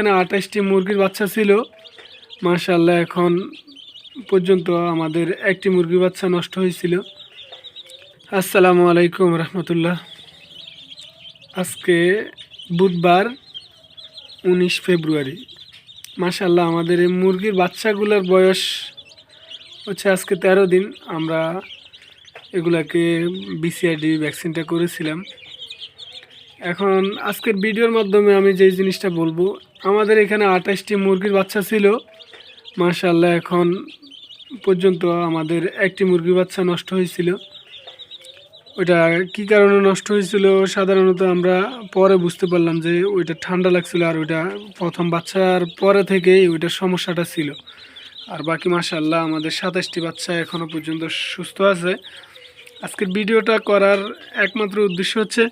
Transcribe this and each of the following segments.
এখানে আঠাশটি মুরগির বাচ্চা ছিল। মার্শাল্লাহ এখন পর্যন্ত আমাদের একটি মুরগির বাচ্চা নষ্ট হয়েছিল। আসসালামু আলাইকুম রহমতুল্লাহ। আজকে বুধবার উনিশ ফেব্রুয়ারি। মার্শাল্লাহ আমাদের এই মুরগির বাচ্চাগুলোর বয়স হচ্ছে আজকে তেরো দিন। আমরা এগুলাকে বিসিআরডি ভ্যাকসিনটা করেছিলাম। এখন আজকের ভিডিওর মাধ্যমে আমি যেই জিনিসটা বলব, আমাদের এখানে আঠাশটি মুরগির বাচ্চা ছিল। মার্শাল্লাহ এখন পর্যন্ত আমাদের একটি মুরগির বাচ্চা নষ্ট হয়েছিল। ওইটা কি কারণে নষ্ট হয়েছিল সাধারণত আমরা পরে বুঝতে পারলাম যে ওইটা ঠান্ডা লাগছিল আর ওইটা প্রথম বাচ্চার পরে থেকেই ওইটার সমস্যাটা ছিল। আর বাকি মাসাল্লাহ আমাদের সাতাশটি বাচ্চা এখনও পর্যন্ত সুস্থ আছে। আজকের ভিডিওটা করার একমাত্র উদ্দেশ্য হচ্ছে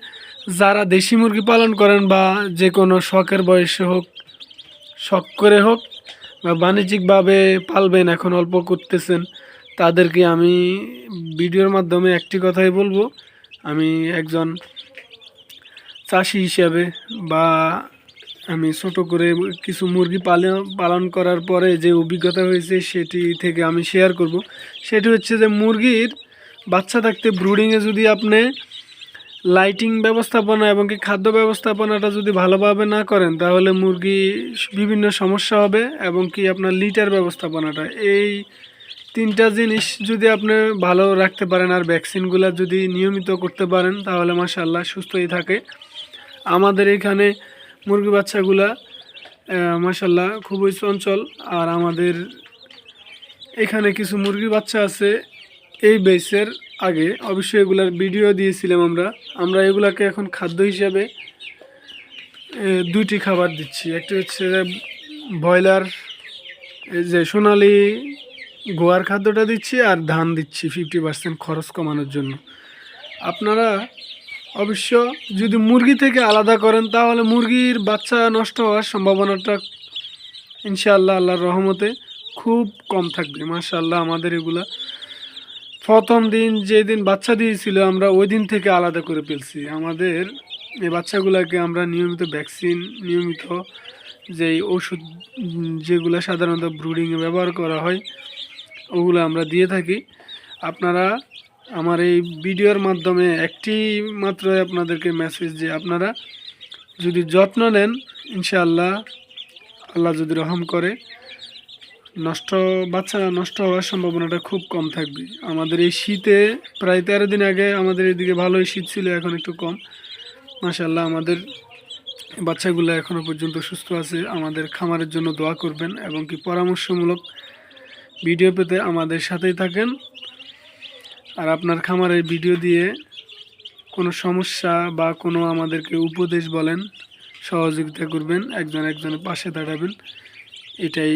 যারা দেশি মুরগি পালন করেন বা যে কোনো শখের বয়সে হোক, শখ করে হোক বা বাণিজ্যিকভাবে পালবেন, এখন অল্প করতেছেন, তাদেরকে আমি ভিডিওর মাধ্যমে একটি কথাই বলব। আমি একজন চাষি হিসাবে বা আমি ছোট করে কিছু মুরগি পালন পালন করার পরে যে অভিজ্ঞতা হয়েছে সেটি থেকে আমি শেয়ার করব। সেটি হচ্ছে যে মুরগির বাচ্চা থাকতে ব্রুডিংয়ে যদি আপনি লাইটিং ব্যবস্থাপনা এবং কি খাদ্য ব্যবস্থাপনাটা যদি ভালোভাবে না করেন, তাহলে মুরগি বিভিন্ন সমস্যা হবে এবং কি আপনার লিটার ব্যবস্থাপনাটা। এই তিনটা জিনিস যদি আপনি ভালো রাখতে পারেন আর ভ্যাকসিনগুলো যদি নিয়মিত করতে পারেন, তাহলে মাসাল্লাহ সুস্থই থাকে। আমাদের এখানে মুরগি বাচ্চাগুলা মাসাল্লাহ খুবই চঞ্চল। আর আমাদের এখানে কিছু মুরগি বাচ্চা আছে এই বেসের আগে অবশ্যই এগুলার ভিডিও দিয়েছিলাম আমরা। আমরা এগুলাকে এখন খাদ্য হিসাবে দুইটি খাবার দিচ্ছি। একটি হচ্ছে ব্রয়লার যে সোনালি গোয়ার খাদ্যটা দিচ্ছি আর ধান দিচ্ছি ফিফটি পার্সেন্ট খরচ কমানোর জন্য। আপনারা অবশ্য যদি মুরগি থেকে আলাদা করেন, তাহলে মুরগির বাচ্চা নষ্ট হওয়ার সম্ভাবনাটা ইনশাআল্লাহ, আল্লাহর রহমতে খুব কম থাকবে। মাশাআল্লাহ, আমাদের এগুলা প্রথম দিন যেদিন বাচ্চা দিয়েছিল, আমরা ওই দিন থেকে আলাদা করে ফেলছি। আমাদের এই বাচ্চাগুলোকে আমরা নিয়মিত ভ্যাকসিন, নিয়মিত যেই ওষুধ, যেগুলো সাধারণত ব্রুডিংয়ে ব্যবহার করা হয়, ওগুলো আমরা দিয়ে থাকি। আপনারা আমার এই ভিডিওর মাধ্যমে একটি মাত্র আপনাদেরকে মেসেজ যে আপনারা যদি যত্ন নেন, ইনশাআল্লাহ, আল্লাহ যদি রহম করে নষ্ট বাচ্চা নষ্ট হওয়ার সম্ভাবনাটা খুব কম থাকবে। আমাদের এই শীতে প্রায় তেরো দিন আগে আমাদের এদিকে ভালোই শীত ছিল, এখন একটু কম। মাশাল্লাহ আমাদের বাচ্চাগুলো এখনও পর্যন্ত সুস্থ আছে। আমাদের খামারের জন্য দোয়া করবেন এবং কি পরামর্শমূলক ভিডিও পেতে আমাদের সাথেই থাকেন। আর আপনার খামারের ভিডিও দিয়ে কোনো সমস্যা বা কোনো আমাদেরকে উপদেশ বলেন, সহযোগিতা করবেন, একজন একজনের পাশে দাঁড়াবেন। এটাই